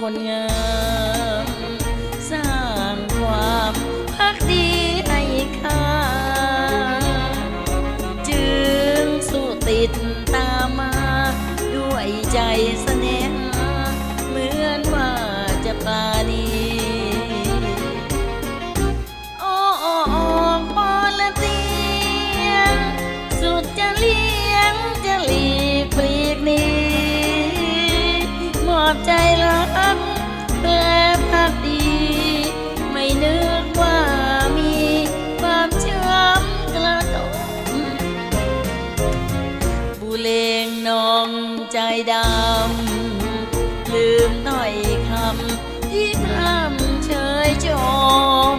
คนงามสร้างความพักดีให้ข้าจึงสู้ติดตามมาด้วยใจ อบใจรักแปลพักดี ไม่นึกว่ามีความช้ำกระดมบุเลงนองใจดำ ลืมหน่อยคำที่พร่ำเชยชม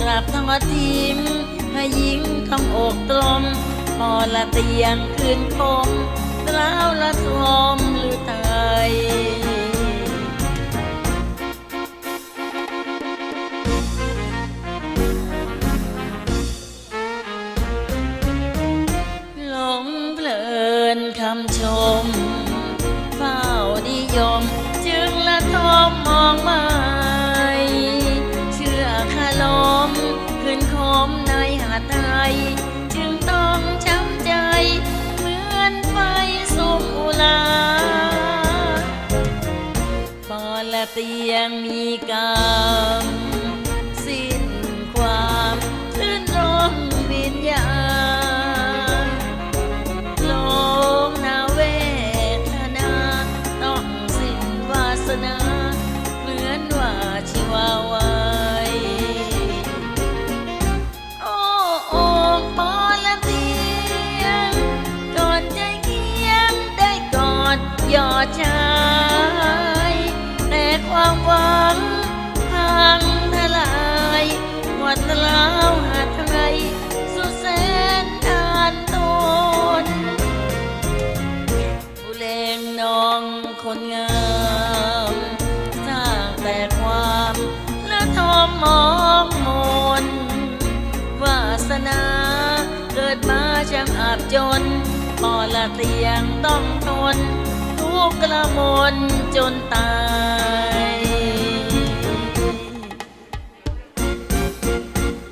กลับทอดทิ้มให้ยิงคำอกตรมพอละเตียงคืนคมเร้าละทมำชม เฝ้านิยม จึงละทมมองไม่เชื่อคาลมคืนคมในหาไทย จึงต้องช้ำใจ เหมือนไฟสุมอุลาพอละเตียงมีกร นาเหมือนว่าชีวาไวโอ้โอ้พอละเตียงกอนใจเคียงได้กอดหยอดชายแต่ความหวังพังทลายหมดแล้วหาไทยสุดแสนทานตนผู้เลงน้องคนงาม บจนพอละเตียงต้องทนทุกข์กระมนจนตาย